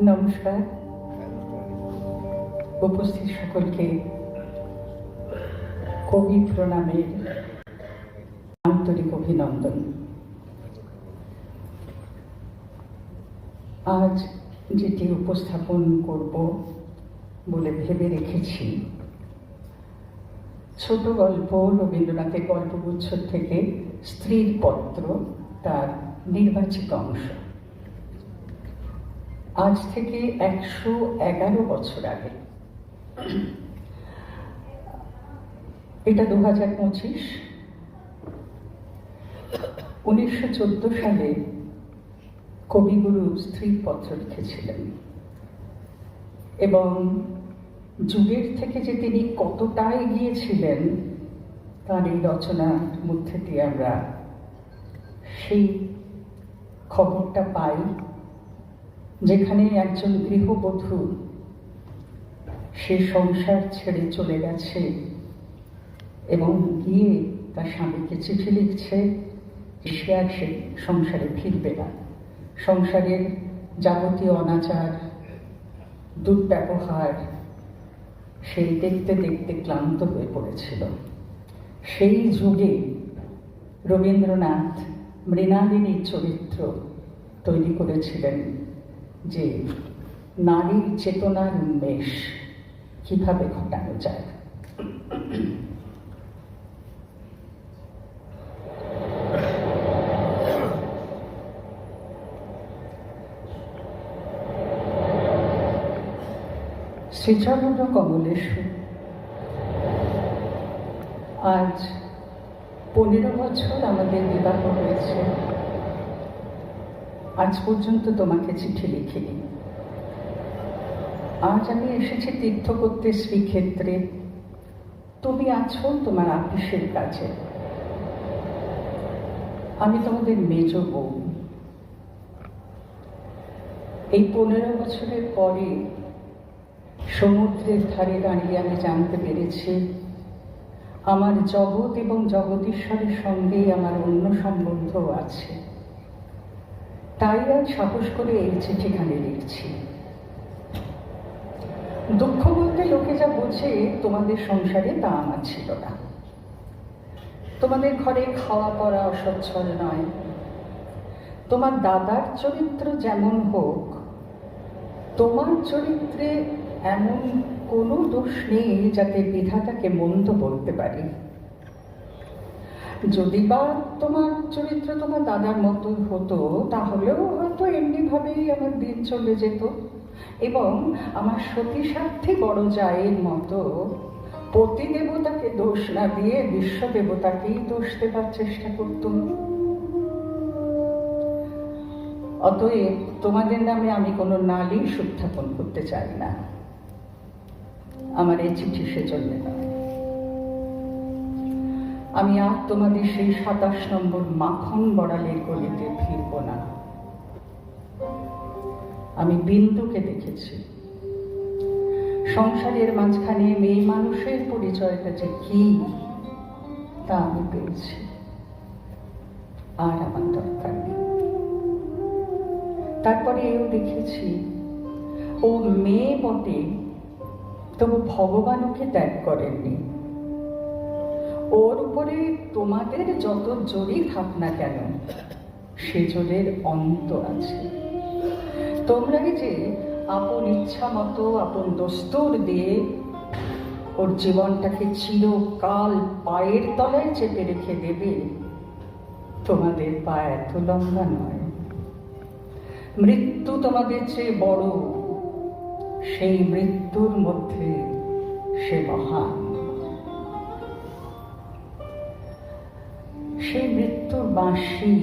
নমস্কার। উপস্থিত সকলকে কবি প্রণামের আন্তরিক অভিনন্দন। আজ যেটি উপস্থাপন করব বলে ভেবে রেখেছি। ছোট গল্প রবীন্দ্রনাথের গল্পগুচ্ছ থেকে স্ত্রীর পত্র তার নির্বাচিত অংশ। আজ থেকে একশো এগারো বছর আগে। এটা দু হাজার পঁচিশ। উনিশশো চোদ্দ সালে কবিগুরু স্ত্রীর পত্র লিখেছিলেন। এবং যুগের থেকে যে তিনি কতটা এগিয়েছিলেন, তার এই রচনার মধ্যে দিয়ে আমরা সেই খবরটা পাই। যেখানে একজন গৃহবধূ সে সংসার ছেড়ে চলে গেছে এবং গিয়ে তার স্বামীকে চিঠি লিখছে যে সে আর সে সংসারে ফিরবে না। সংসারের যাবতীয় অনাচার, দুর্ব্যবহার সেই দেখতে দেখতে ক্লান্ত হয়ে পড়েছিল। সেই যুগে রবীন্দ্রনাথ মৃণালিনীর চরিত্র তৈরি করেছিলেন যে নারীর চেতনার উন্মেষ কীভাবে ঘটানো যায়? শ্রীচরণ কমলেশ্বর আজ পনেরো বছর আমাদের বিবাহ হয়েছে। আজ পর্যন্ত তোমাকে চিঠি লিখিনি। আজ আমি এসেছি তীর্থ করতে শ্রীক্ষেত্রে। তুমি আছো তোমার আপিসের কাছে। আমি তোমাদের মেজ বউ এই পনেরো বছরের পরে সমুদ্রের ধারে দাঁড়িয়ে আমি জানতে পেরেছি, আমার জগৎ এবং জগদীশ্বরের সঙ্গেই আমার অন্য সম্বন্ধ আছে। তাই আজ সাহস করে এই চিঠিখানে লিখছি দুঃখ বলতে লোকে যা বোঝে, তোমাদের সংসারে তা আমার ছিল না। তোমাদের ঘরে খাওয়া পড়া অসচ্ছল নয়। তোমার দাদার চরিত্র যেমন হোক, তোমার চরিত্রে এমন কোনো দোষ নেই যাতে বিধাতাকে মন্দ বলতে পারি। যদি বা তোমার চরিত্র তোমার দাদার মতো হতো, তাহলেও হয়তো এমনিভাবেই আমার দিন চলে যেত। এবং আমার সতী স্বার্থে বড় জায়ের মতো পতি দেবতাকে দোষ না দিয়ে বিশ্ব দেবতাকেই দোষ দেবার চেষ্টা করতুম। অতএব তোমাদের নামে আমি কোনো নালিশ উত্থাপন করতে চাই না। আমার এই চিঠি সেজন্য নয় আমি আর তোমাদের সেই সাতাশ নম্বর মাখন বড়ালের গলিতে ফিরব না। আমি বিন্দুকে দেখেছি। সংসারের মাঝখানে মেয়ে মানুষের পরিচয়টা যে কি, তা আমি পেয়েছি। আর আমার দরকার নেই। তারপরে এও দেখেছি ও মেয়ে বটে, তবু ভগবান ওকে ত্যাগ করেননি। ওর উপরে তোমাদের যত জোরই থাক না কেন সে জোরের অন্ত আছে। তোমরা যে আপন ইচ্ছা মতো, আপন দস্তুর দিয়ে ওর জীবনটাকে চিরকাল পায়ের তলায় চেপে রেখে দেবে, তোমাদের পা এত লম্বা নয়। মৃত্যু তোমাদের চেয়ে বড়, সেই মৃত্যুর মধ্যে সে মহান। সেই মৃত্যুর বাঁশি।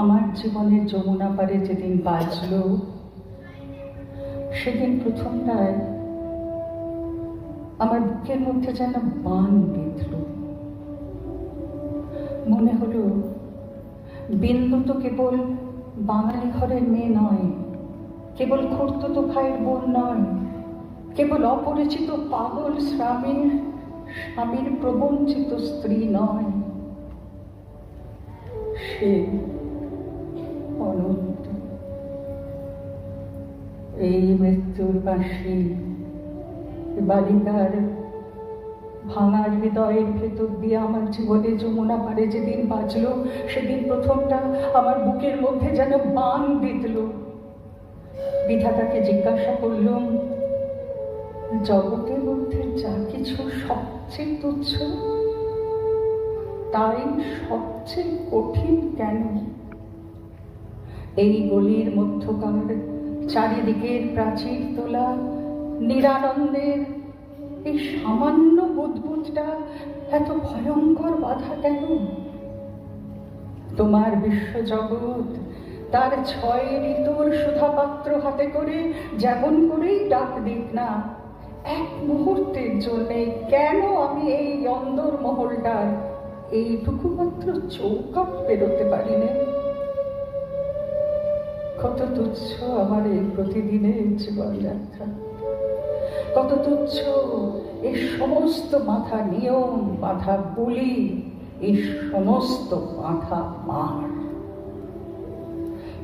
আমার জীবনের যমুনা পারে যেদিন বাজল, সেদিন প্রথমটায় আমার বুকের মধ্যে যেন বান বিঁধল। মনে হলো, বিন্দু তো কেবল বাঙালি ঘরের মেয়ে নয়, কেবল খুঁড়তো ভাইয়ের বোন নয়, কেবল অপরিচিত পাগল স্বামীর স্বামীর প্রবঞ্চিত স্ত্রী নয়। সে অনন্ত। এই মৃত্যুর বাঁশি বালিকার ভাঙা হৃদয়ের ভেতর দিয়ে আমার জীবনে যমুনা পারে যেদিন বাজলো সেদিন প্রথমটা আমার বুকের মধ্যে যেন বান বিঁধল। বিধাতাকে জিজ্ঞাসা করলাম জগতের মধ্যে যা কিছু সবচেয়ে তুচ্ছ তাই সবচেয়ে কঠিন কেন? এই গলির মধ্যকার চারিদিকের প্রাচীর তোলা নিরানন্দের এই সামান্য বুদবুদটা এত ভয়ঙ্কর বাধা কেন? তোমার বিশ্বজগৎ তার ছয় ঋতুর সুধাপাত্র হাতে করে যেমন করেই ডাক দিক না এক মুহূর্তের জন্যে কেন আমি এই অন্দর মহলটার এইটুকু মাত্র চৌকাট পেরোতে পারি না কত তুচ্ছ আমার এই প্রতিদিনের জীবনযাত্রা। কত তুচ্ছ এই সমস্ত মাথা নিয়ম বাধা বলি, এই সমস্ত বাধা মার।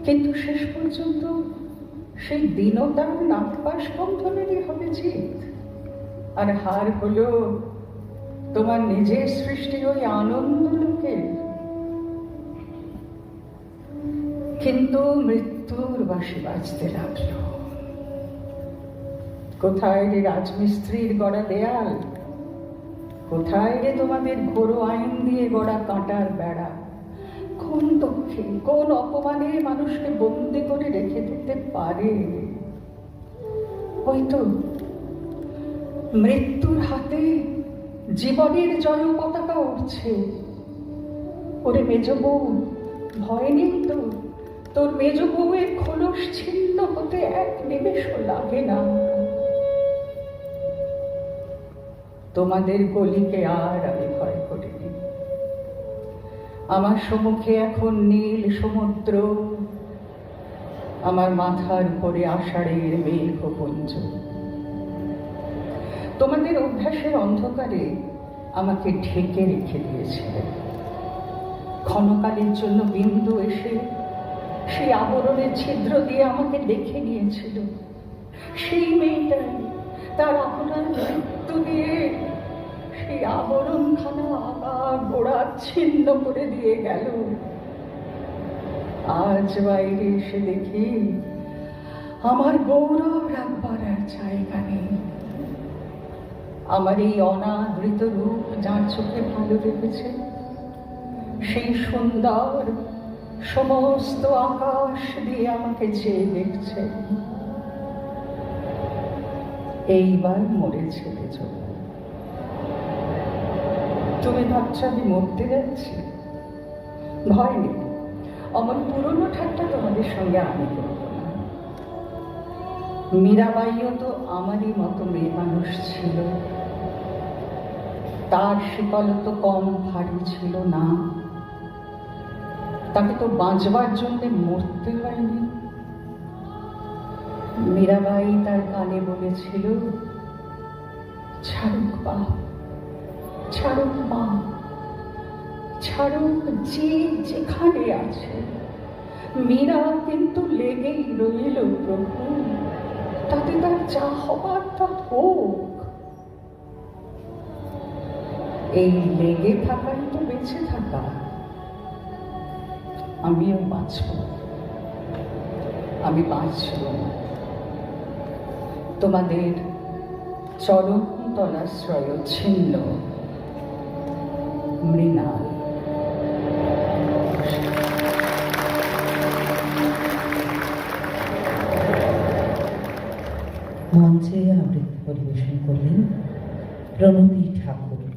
কিন্তু শেষ পর্যন্ত সেই দীনতার নাটপাশ বন্ধনেরই হবে জিত। আর হার হলো, তোমার নিজের সৃষ্টি ওই আনন্দ লোকের কিন্তু মৃত্যুর বাসি বাজতে লাগল। কোথায় রে রাজমিস্ত্রির গড়া দেয়াল? কোথায় রে তোমাদের ঘোরো আইন দিয়ে গড়া কাঁটার বেড়া? কোন দুঃখে, কোন অপমানে মানুষকে বন্দি করে রেখে দিতে পারে? ওই তো মৃত্যুর হাতে জীবনের জয় পতাকা উঠছে ওরে মেজ বউ, ভয় নেই তো। তোর মেজ বউয়ের খোলস ছিন্ন হতে এক নিমেষও লাগে না। তোমাদের গলিকে আর আমি ভয় করিনি। আমার সম্মুখে এখন নীল সমুদ্র। আমার মাথার উপরে আষাঢ়ের মেঘপুঞ্জ তোমাদের অভ্যাসের অন্ধকারে আমাকে ঢেকে রেখে দিয়েছিলে। ক্ষণকালের জন্য বিন্দু এসে সেই আবরণের ছিদ্র দিয়ে আমাকে দেখে নিয়েছিল। সেই মেয়েটাই তার আপনার মৃত্যু দিয়ে সেই আবরণখানা আবার গোড়া ছিন্ন করে দিয়ে গেল। আজ বাইরে এসে দেখি আমার গৌরব রাখবার আর জায়গা নেই। আমার এই অনাদৃত রূপ যার চোখে ভালো লেগেছে, সেই সুন্দর সমস্ত আকাশ দিয়ে আমাকে চেয়ে দেখছে, এইবার মরে ছেড়ে তুমি ভাবছ আমি মরতে যাচ্ছি? ভয় নেই। আমার পুরনো ঠাট্টা তোমাদের সঙ্গে আমি করব না। মীরাবাইও তো আমারই মতো মেয়ে মানুষ ছিল। তার শিকল তো কম ভারী ছিল না। তাকে তো বাঁচবার জন্য মরতে হয়নি। মীরাবাই তার কানে বলেছিল ছাড়ুক বা ছাড়ুক মা ছাড়ুক যে যেখানে আছে। মীরা কিন্তু লেগেই রইল প্রভু, তাতে তার যা হবার তা এই লেগে থাকাই তো বেঁচে থাকা আমিও বাঁচব। আমি বাঁচব। তোমাদের চরম তলাশ্রয় ছিন্ন। মৃণাল। মঞ্চে আবৃত্তি পরিবেশন করলেন প্রণতি ঠাকুর।